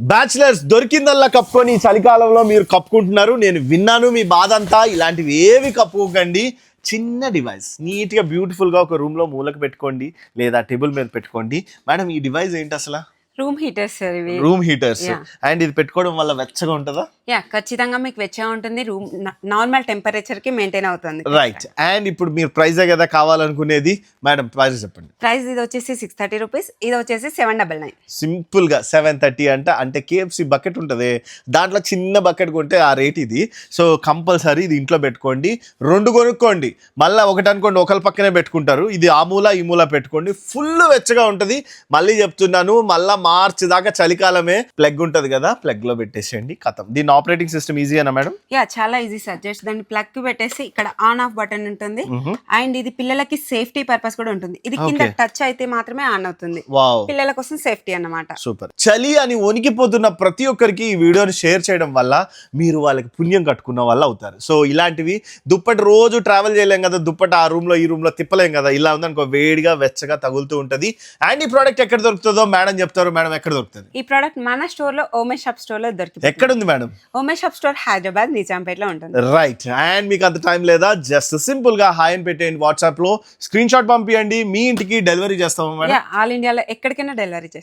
Bachelors దొరికిందల్లా కప్పుకొని చలికాలంలో మీరు కప్పుకుంటున్నారు. నేను విన్నాను మీ బాధ అంతా ఇలాంటివి ఏవి కప్పుకోకండి. చిన్న డివైస్ నీట్గా బ్యూటిఫుల్గా ఒక రూమ్లో మూలకు పెట్టుకోండి లేదా టేబుల్ మీద పెట్టుకోండి. మేడం ఈ డివైస్ ఏంటి అసలు? రూమ్ హీటర్స్ సార్ ఇవి. Room heaters. అండ్ ఇది పెట్టుకోవడం వల్ల వెచ్చగా ఉంటుందా? యా ఖచ్చితంగా మీకు వెచ్చగా ఉంటుంది. రూమ్ నార్మల్ టెంపరేచర్కి మెయింటైన్ అవుతుంది. రైట్ అండ్ ఇప్పుడు మీరు ప్రైజే కదా కావాలనుకునేది? మేడం ప్రైస్ చెప్పండి. ప్రైస్ ఇది వచ్చేసి సిక్స్ థర్టీ రూపీస్ ఇది వచ్చేసి సెవెన్ డబల్ నైన్ సింపుల్గా సెవెన్ థర్టీ అంటే. అంటే కేఎఫ్సి బకెట్ ఉంటుంది. దాంట్లో చిన్న బకెట్ కొంటే ఆ రేట్ ఇది. సో కంపల్సరీ ఇది ఇంట్లో పెట్టుకోండి. రెండు కొనుక్కోండి. మళ్ళీ ఒకటి అనుకోండి ఒకరి పక్కనే పెట్టుకుంటారు. ఇది ఆ మూల ఈ మూల పెట్టుకోండి. ఫుల్ వెచ్చగా ఉంటుంది. మళ్ళీ చెప్తున్నాను మళ్ళీ మార్చ్ దాకా చలికాలమే ప్లగ్ ఉంటుంది కదా ప్లగ్లో పెట్టేసేయండి కథం. దీని ఆపరేటింగ్ సిస్టమ్ ఈజీనా మేడం? యా చాలా ఈజీ సార్ జస్ట్ దాన్ని ప్లగ్కి పెట్టేసి ఇక్కడ ఆన్ ఆఫ్ బటన్ ఉంటుంది. అండ్ ఇది పిల్లలకి సేఫ్టీ పర్పస్ కూడా ఉంటుంది. ఇది కింద. టచ్ అయితే మాత్రమే ఆన్ అవుతుంది. వావ్. పిల్లల కోసం సేఫ్టీ అన్నమాట. సూపర్. చలి అని వణికిపోతున్న ప్రతి ఒక్కరికి ఈ వీడియోని షేర్ చేయడం వల్ల మీరు వాళ్ళకి పుణ్యం కట్టుకున్న వాళ్ళు అవుతారు. సో ఇలాంటివి దుప్పటి రోజు ట్రావెల్ చేయలేం కదా దుప్పటి ఆ రూమ్లో ఈ రూమ్లో తిప్పలేం కదా ఇలా ఉందనుకో వేడిగా వెచ్చగా తగులుతూ ఉంటది. అండ్ ఈ ప్రోడక్ట్ ఎక్కడ దొరుకుతుందో మేడం చెప్తారు మేడం ఎక్కడ దొరుకుతుంది? ఈ ప్రోడక్ట్ మన స్టోర్లో ఓమే షాప్ స్టోర్లో దొరికింది ఎక్కడ ఉంది మేడం? ఓమే షాప్ స్టోర్ హైదరాబాద్ నిజాంపేట్లో ఉంటుంది. రైట్. అండ్ మీకు అంత టైం లేదా? జస్ట్ సింపుల్గా హాయ్ అని పెట్టేయండి వాట్సాప్లో స్క్రీన్ షాట్ పంపించండి మీ ఇంటికి డెలివరీ చేస్తాము మేడం. ఆల్ ఇండియాలో ఎక్కడికైనా డెలివరీ చేస్తాం.